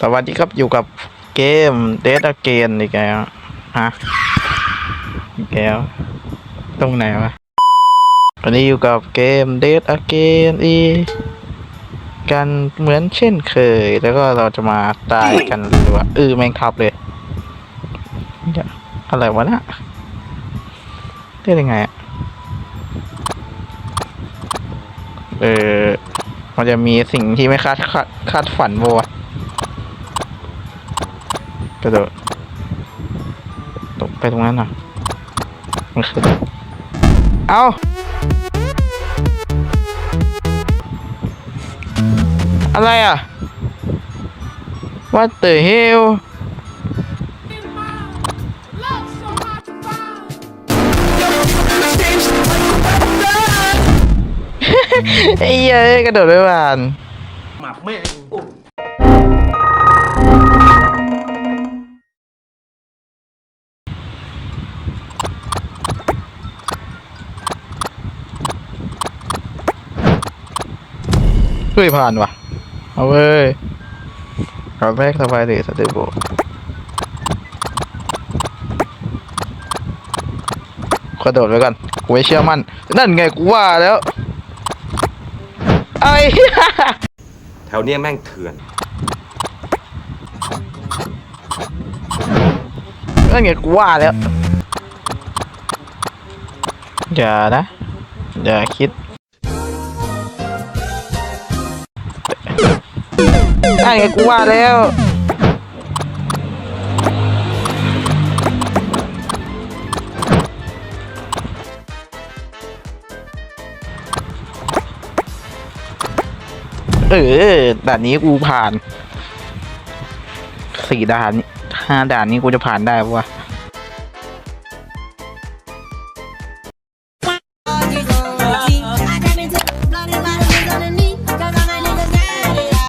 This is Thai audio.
สวัสดีครับอยู่กับเกม Dead Again อีกแล้วฮะอีกแล้วตรงไหนวะวันนี้อยู่กับเกม Dead Again อีกันเหมือนเช่นเคย แล้วก็เราจะมาตายกันหรือว่าเออแมงทับเลยอะไรวะนะได้ยังไงอะเออมันจะมีสิ่งที่ไม่คาดคาดคาดฝันบัว ระโดดตกไปตรงนั้นน่ะมันคือเอาอะไรอะ What the hell ไอ้เหี้ยเอ้ยกระโดดไปผ่านหมับแม่ เฮ้ยผ่านว่ะ เอาเว้ยกอดแรกสบายดีสเตโบกระโดดไว้ก่อนกูไม่เชื่อมั่น นั่นไงกูว่าแล้วไอ้เหี้ยแถวเนี้ยแม่งเถื่อน นั่นไงกูว่าแล้ว อย่านะ อย่าคิด นั่นไงกูว่าแล้ว เออด่านนี้กูผ่าน สี่ด่านนี้ห้าด่านนี้กูจะผ่านได้ปะวะ